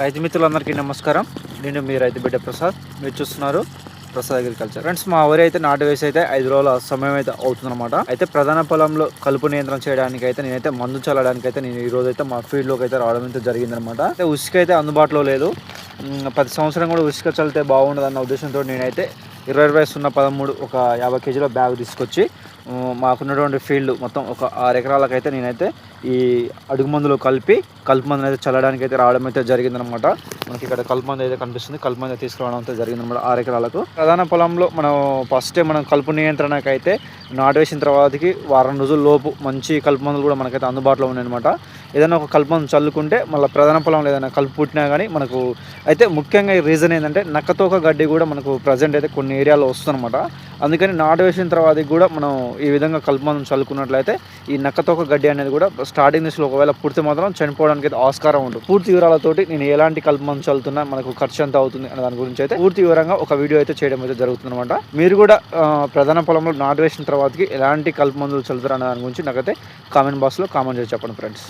రైతు మిత్రులందరికీ నమస్కారం. నేను మీ రైతు బిడ్డ ప్రసాద్. మీరు చూస్తున్నారు ప్రసాద్ అగ్రికల్చర్. ఫ్రెండ్స్ మా వరి అయితే నాటు వేసి అయితే ఐదు రోజుల సమయం అయితే అవుతుందన్నమాట. అయితే ప్రధాన పొలంలో కలుపు నియంత్రణ చేయడానికి అయితే నేనైతే మందు చల్లడానికి అయితే నేను ఈ రోజు అయితే మా ఫీల్డ్లోకి అయితే రావడం అయితే జరిగిందనమాట అయితే ఉసుక అయితే అందుబాటులో లేదు. ప్రతి సంవత్సరం కూడా ఉసుక చల్లితే బాగుండదు అన్న ఉద్దేశంతో నేనైతే ఇరవై ఇరవై సున్నా పదమూడు ఒక యాభై కేజీల బ్యాగ్ తీసుకొచ్చి మాకున్నటువంటి ఫీల్డ్ మొత్తం ఒక ఆరు ఎకరాలకైతే నేనైతే ఈ అడుగు మందులు కలిపి కలుపు మందులు అయితే చల్లడానికి అయితే రావడం అయితే జరిగిందనమాట మనకి ఇక్కడ కలుపు మందు అయితే కనిపిస్తుంది. కలుపు మందు తీసుకురావడం అయితే జరిగిందనమాట ఆరు ఎకరాలకు. ప్రధాన పొలంలో మనం ఫస్ట్ మనం కలుపు నియంత్రణకు అయితే నాటు వేసిన తర్వాతకి వారం రోజుల లోపు మంచి కలుపు మందులు కూడా మనకైతే అందుబాటులో ఉన్నాయన్నమాట. ఏదైనా ఒక కల్పం చల్లుకుంటే మళ్ళీ ప్రధాన పొలంలో ఏదైనా కలుపు పుట్టినా కానీ మనకు అయితే ముఖ్యంగా ఈ రీజన్ ఏంటంటే నక్కతోక గడ్డి కూడా మనకు ప్రజెంట్ అయితే కొన్ని ఏరియాలో వస్తుందన్నమాట. అందుకని నాటు వేసిన తర్వాత కూడా మనం ఈ విధంగా కల్పం చల్లుకున్నట్లయితే ఈ నక్కతోక గడ్డి అనేది కూడా స్టార్టింగ్ దశలో ఒకవేళ పుడితే మాత్రం చనిపోవడానికి అయితే ఆస్కారం ఉంటుంది. పూర్తి వివరాలతోటి నేను ఎలాంటి కల్పం మందు చల్లుతున్నా మనకు ఖర్చు ఎంత అవుతుంది అనే దాని గురించి అయితే పూర్తి వివరంగా ఒక వీడియో అయితే చేయడం అయితే జరుగుతుంది అనమాట మీరు కూడా ప్రధాన పొలంలో నాటు వేసిన తర్వాతకి ఎలాంటి కలుపు మందులు చల్లుతారు అనే దాని గురించి నాకైతే కామెంట్ బాక్స్లో కామెంట్ చేసి చెప్పండి ఫ్రెండ్స్